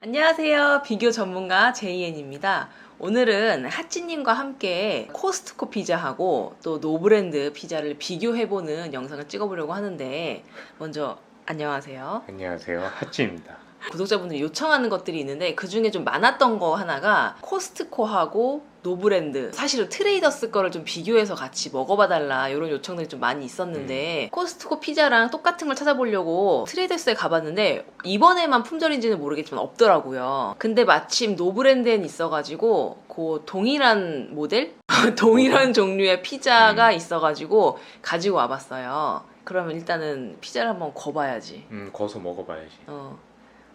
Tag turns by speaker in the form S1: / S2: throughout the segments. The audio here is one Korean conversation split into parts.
S1: 안녕하세요. 비교 전문가 제이엔입니다. 오늘은 하찌님과 함께 코스트코 피자하고 또 노브랜드 피자를 비교해보는 영상을 찍어보려고 하는데 먼저 안녕하세요.
S2: 안녕하세요 하찌입니다
S1: 구독자분들이 요청하는 것들이 있는데 그 중에 좀 많았던 거 하나가 코스트코하고 노브랜드. 사실은 트레이더스 거를 좀 비교해서 같이 먹어봐달라 이런 요청들이 좀 많이 있었는데 코스트코 피자랑 똑같은 걸 찾아보려고 트레이더스에 가봤는데 이번에만 품절인지는 모르겠지만 없더라고요. 근데 마침 노브랜드엔 있어가지고 그 동일한 모델? 동일한 종류의 피자가 있어가지고 가지고 와봤어요. 그러면 일단은 피자를 한번 거봐야지.
S2: 음 거서 먹어봐야지.
S1: 어,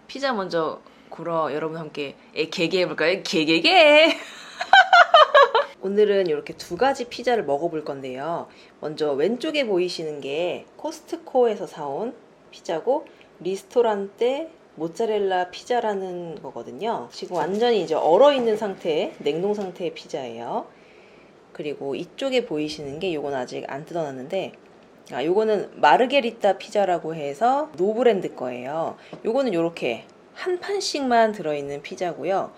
S1: 피자 먼저 구러 여러분 함께 에, 개개 해볼까요? 개개개! 오늘은 이렇게 두 가지 피자를 먹어볼 건데요. 먼저 왼쪽에 보이시는 게 코스트코에서 사온 피자고 리스토란테 모짜렐라 피자라는 거거든요. 지금 완전히 이제 얼어 있는 상태, 냉동 상태의 피자예요. 그리고 이쪽에 보이시는 게 요건 아직 안 뜯어놨는데 아, 요거는 마르게리타 피자라고 해서 노브랜드 거예요. 요거는 요렇게 한 판씩만 들어있는 피자고요.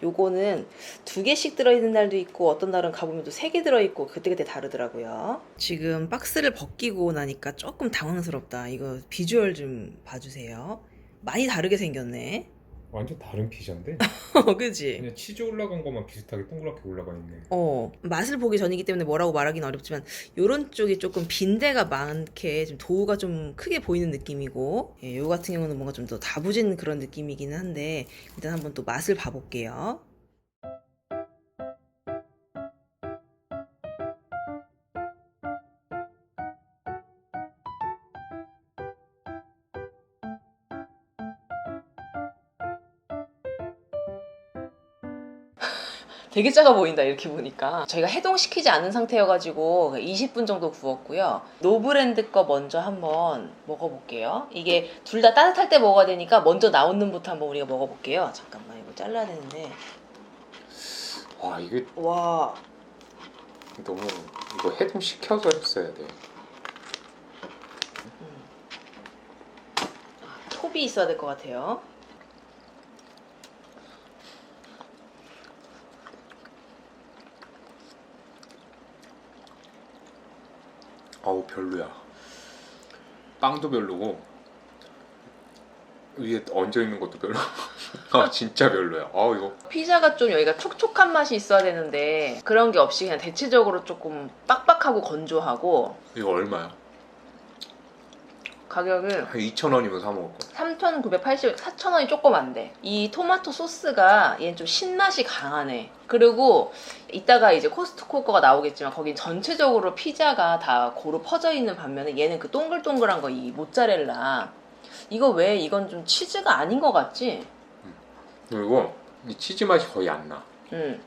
S1: 요거는 두 개씩 들어있는 날도 있고 어떤 날은 가보면 또 세 개 들어있고 그때그때 다르더라고요. 지금 박스를 벗기고 나니까 조금 당황스럽다. 이거 비주얼 좀 봐주세요. 많이 다르게 생겼네.
S2: 완전 다른 피자인데
S1: 그지?
S2: 그냥 치즈 올라간 것만 비슷하게 동그랗게 올라가 있네
S1: 어, 맛을 보기 전이기 때문에 뭐라고 말하기는 어렵지만 요런 쪽이 조금 빈대가 많게 좀 도우가 좀 크게 보이는 느낌이고 예, 요 같은 경우는 뭔가 좀 더 다부진 그런 느낌이기는 한데 일단 한번 또 맛을 봐볼게요. 되게 작아 보인다 이렇게 보니까. 저희가 해동시키지 않은 상태여가지고 20분 정도 구웠고요. 노브랜드 거 먼저 한번 먹어볼게요. 이게 둘 다 따뜻할 때 먹어야 되니까 먼저 나온는부터 한번 우리가 먹어볼게요. 잠깐만 이거 잘라야 되는데.
S2: 와 이게
S1: 와.
S2: 너무 이거 해동시켜서 했어야 돼.
S1: 톱이 있어야 될 것 같아요
S2: 아우 별로야. 빵도 별로고 위에 얹어 있는 것도 별로. 아 진짜 별로야. 아우 이거.
S1: 피자가 좀 여기가 촉촉한 맛이 있어야 되는데 그런 게 없이 그냥 대체적으로 조금 빡빡하고 건조하고.
S2: 이거 얼마야?
S1: 가격은
S2: 한 2,000원이면 사 먹을 거야
S1: 3,980, 4,000원이 조금 안 돼. 이 토마토 소스가 얘는 좀 신맛이 강하네. 그리고 이따가 이제 코스트코 거가 나오겠지만 거긴 전체적으로 피자가 다 고루 퍼져 있는 반면에 얘는 그 동글동글한 거 이 모짜렐라. 이거 왜 이건 좀 치즈가 아닌 것 같지?
S2: 그리고 이 치즈 맛이 거의 안나
S1: 응.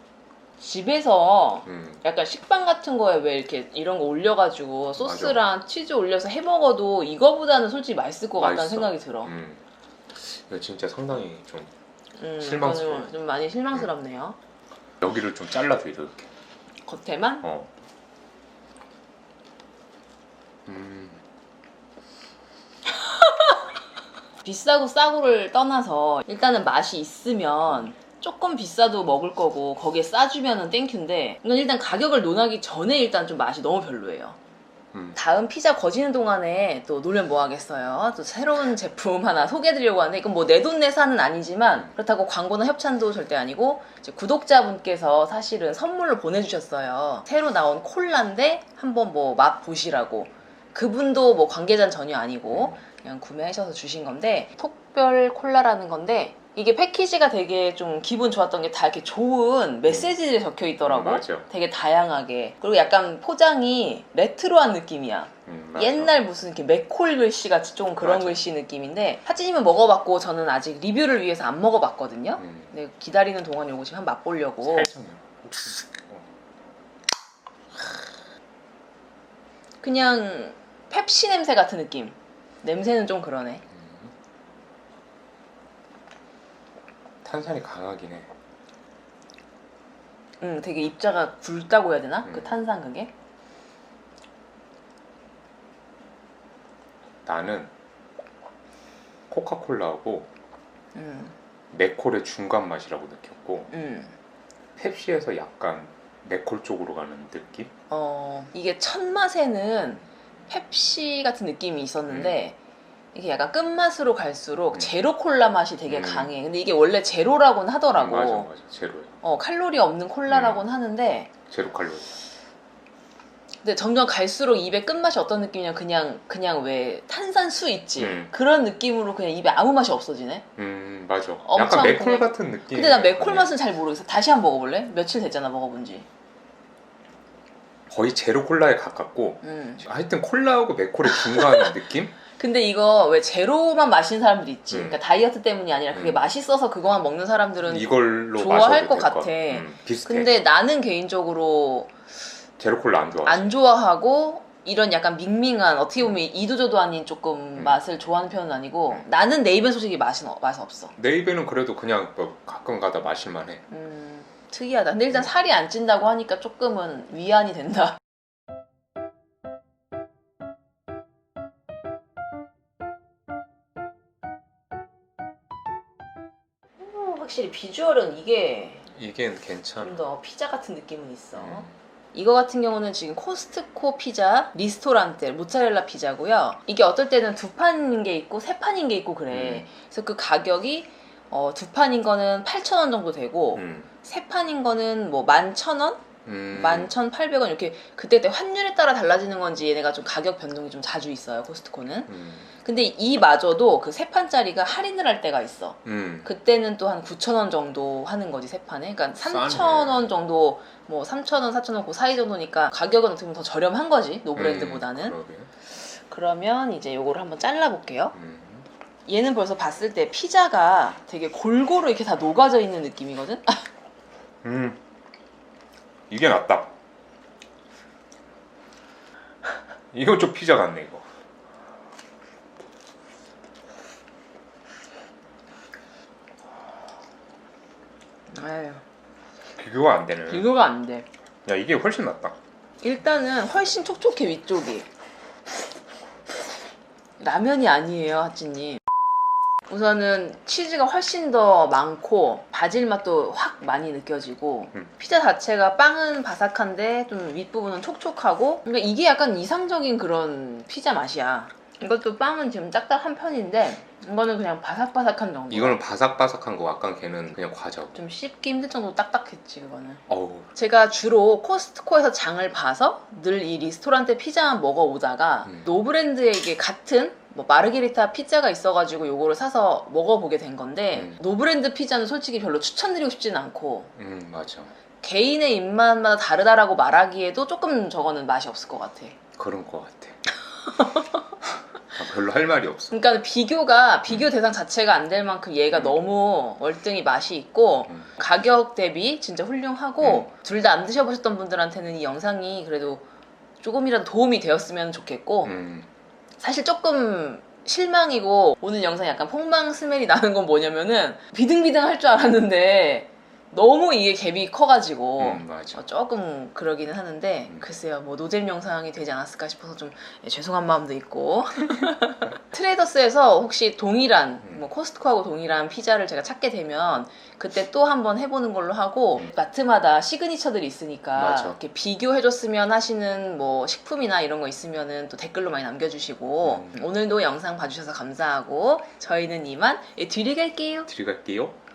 S1: 집에서
S2: 음.
S1: 약간 식빵 같은 거에 왜 이렇게 이런 거 올려가지고 소스랑 치즈 올려서 해 먹어도 이거보다는 솔직히 맛있을 것 같다는
S2: 맛있어.
S1: 생각이 들어.
S2: 음. 이거 진짜 상당히 좀
S1: 음,
S2: 실망스러워.
S1: 저는 좀 많이 실망스럽네요.
S2: 여기를 좀 잘라줘 이렇게
S1: 겉에만
S2: 어. 음.
S1: 비싸고 싸고를 떠나서 일단은 맛이 있으면 조금 비싸도 먹을 거고 거기에 싸주면은 땡큐인데 이건 일단 가격을 논하기 전에 일단 좀 맛이 너무 별로예요.
S2: 음.
S1: 다음 피자 거지는 동안에 또 놀면 뭐 하겠어요. 또 새로운 제품 하나 소개해드리려고 하는데 이건 뭐 내 돈 내산은 아니지만 그렇다고 광고나 협찬도 절대 아니고 구독자분께서 사실은 선물로 보내주셨어요. 새로 나온 콜라인데 한번 뭐 맛 보시라고. 그분도 뭐 관계자는 전혀 아니고 그냥 구매하셔서 주신 건데 톡별 콜라라는 건데 이게 패키지가 되게 좀 기분 좋았던 게 다 이렇게 좋은 메시지들이 적혀 있더라고.
S2: 음, 맞아.
S1: 되게 다양하게. 그리고 약간 포장이 레트로한 느낌이야.
S2: 음.
S1: 옛날 무슨 이렇게 맥콜 글씨 같이 좀 그런
S2: 맞아.
S1: 글씨 느낌인데 하찌님은 먹어봤고 저는 아직 리뷰를 위해서 안 먹어봤거든요.
S2: 음.
S1: 근데 기다리는 동안 요거 지금 한번 맛보려고. 그냥 펩시 냄새 같은 느낌. 냄새는 좀 그러네.
S2: 탄산이 강하긴 해.
S1: 음, 되게 입자가 굵다고 해야 되나?
S2: 음.
S1: 그 탄산 그게?
S2: 나는 코카콜라하고
S1: 음.
S2: 맥콜의 중간 맛이라고 느꼈고
S1: 음.
S2: 펩시에서 약간 맥콜 쪽으로 가는 느낌?
S1: 어, 이게 첫 맛에는 펩시 같은 느낌이 있었는데 이게 약간 끝맛으로 갈수록
S2: 음.
S1: 제로 콜라 맛이 되게
S2: 음.
S1: 강해. 근데 이게 원래 제로라고는 하더라고.
S2: 맞아 맞아 제로야.
S1: 어, 칼로리 없는 콜라라고는 하는데
S2: 제로 칼로리.
S1: 근데 점점 갈수록 입에 끝맛이 어떤 느낌이냐 그냥 그냥 왜 탄산수 있지
S2: 음.
S1: 그런 느낌으로 그냥 입에 아무 맛이 없어지네.
S2: 음 맞아. 약간
S1: 그냥-
S2: 같은 느낌.
S1: 근데 난 맥콜 맛은 잘 모르겠어. 다시 한번 먹어볼래? 며칠 됐잖아 먹어본지.
S2: 거의 제로 콜라에 가깝고
S1: 음.
S2: 하여튼 콜라하고 맥콜의 중간 느낌?
S1: 근데 이거 왜 제로만 마시는 사람들 있지.
S2: 음.
S1: 그러니까 다이어트 때문이 아니라 그게
S2: 음.
S1: 맛있어서 그거만 먹는 사람들은
S2: 이걸로
S1: 좋아할
S2: 것될
S1: 같아.
S2: 음, 비슷해.
S1: 근데 나는 개인적으로
S2: 제로 콜라 안 좋아.
S1: 안 좋아하고 이런 약간 밍밍한 어떻게 보면 이도저도 아닌 조금
S2: 음.
S1: 맛을 좋아하는 편은 아니고
S2: 음.
S1: 나는 내 입엔 솔직히 맛은 어- 맛은 없어.
S2: 내 입에는 그래도 그냥 뭐 가끔 가다 마실만 해.
S1: 음, 특이하다. 근데
S2: 음.
S1: 일단 살이 안 찐다고 하니까 조금은 위안이 된다. 어, 확실히 비주얼은 이게
S2: 이게 괜찮아.
S1: 좀 더 피자 같은 느낌은 있어.
S2: 음.
S1: 이거 같은 경우는 지금 코스트코 피자 리스토란테 모짜렐라 피자고요. 이게 어떨 때는 두 판인 게 있고 세 판인 게 있고 그래.
S2: 음.
S1: 그래서 그 가격이 어, 두 판인 거는 8,000원 정도 되고
S2: 음.
S1: 세 판인 거는 뭐 11,000원,
S2: 음.
S1: 11,800원 이렇게 그때 그때 환율에 따라 달라지는 건지 얘네가 좀 가격 변동이 좀 자주 있어요. 코스트코는.
S2: 음.
S1: 근데 이마저도 그 세 판짜리가 할인을 할 때가 있어.
S2: 음.
S1: 그때는 또 한 9,000원 정도 하는 거지 세 판에. 그러니까
S2: 싸네.
S1: 3,000원 정도 뭐 3,000원, 4,000원 그 사이 정도니까 가격은 어떻게 보면 더 저렴한 거지 노브랜드보다는.
S2: 음.
S1: 그러면 이제 요거를 한번 잘라 볼게요.
S2: 음.
S1: 얘는 벌써 봤을 때 피자가 되게 골고루 이렇게 다 녹아져 있는 느낌이거든.
S2: 음. 이게 낫다. 이거 좀 피자 같네 이거.
S1: 에휴,
S2: 비교가 안 되네.
S1: 비교가 안 돼.
S2: 야 이게 훨씬 낫다.
S1: 일단은 훨씬 촉촉해 위쪽이. 라면이 아니에요, 하찌님. 우선은 치즈가 훨씬 더 많고 바질 맛도 확 많이 느껴지고
S2: 음.
S1: 피자 자체가 빵은 바삭한데 좀 윗부분은 촉촉하고 그러니까 이게 약간 이상적인 그런 피자 맛이야. 이것도 빵은 지금 딱딱한 편인데 이거는 그냥 바삭바삭한 정도.
S2: 이거는 바삭바삭한 거 아까 걔는 그냥 과자.
S1: 좀 씹기 힘들 정도로 딱딱했지 그거는.
S2: 어우.
S1: 제가 주로 코스트코에서 장을 봐서 늘 이 리스토란테 피자만 먹어오다가
S2: 음.
S1: 노브랜드에 이게 같은 뭐 마르게리타 피자가 있어가지고 요거를 사서 먹어보게 된 건데
S2: 음.
S1: 노브랜드 피자는 솔직히 별로 추천드리고 싶지는 않고
S2: 음 맞아.
S1: 개인의 입맛마다 다르다라고 말하기에도 조금 저거는 맛이 없을 것 같아.
S2: 그런 거 같아. 아, 별로 할 말이 없어.
S1: 그러니까 비교가 비교 대상 자체가 안 될 만큼 얘가
S2: 음.
S1: 너무 월등히 맛이 있고
S2: 음.
S1: 가격 대비 진짜 훌륭하고 둘 다 안 드셔보셨던 분들한테는 이 영상이 그래도 조금이라도 도움이 되었으면 좋겠고
S2: 음.
S1: 사실 조금 실망이고 오늘 영상 약간 폭망 스멜이 나는 건 뭐냐면은 비등비등 할 줄 알았는데 너무 이게 갭이 커가지고
S2: 음, 맞아.
S1: 어, 조금 그러기는 하는데
S2: 음.
S1: 글쎄요 뭐 노잼 영상이 되지 않았을까 싶어서 좀 예, 죄송한 마음도 있고 트레이더스에서 혹시 동일한
S2: 음.
S1: 뭐 코스트코하고 동일한 피자를 제가 찾게 되면 그때 또 한번 해보는 걸로 하고
S2: 음.
S1: 마트마다 시그니처들이 있으니까
S2: 맞아.
S1: 이렇게 비교해줬으면 하시는 뭐 식품이나 이런 거 있으면은 또 댓글로 많이 남겨주시고
S2: 음.
S1: 오늘도 영상 봐주셔서 감사하고 저희는 이만 예, 뒤를 갈게요.
S2: 들어갈게요.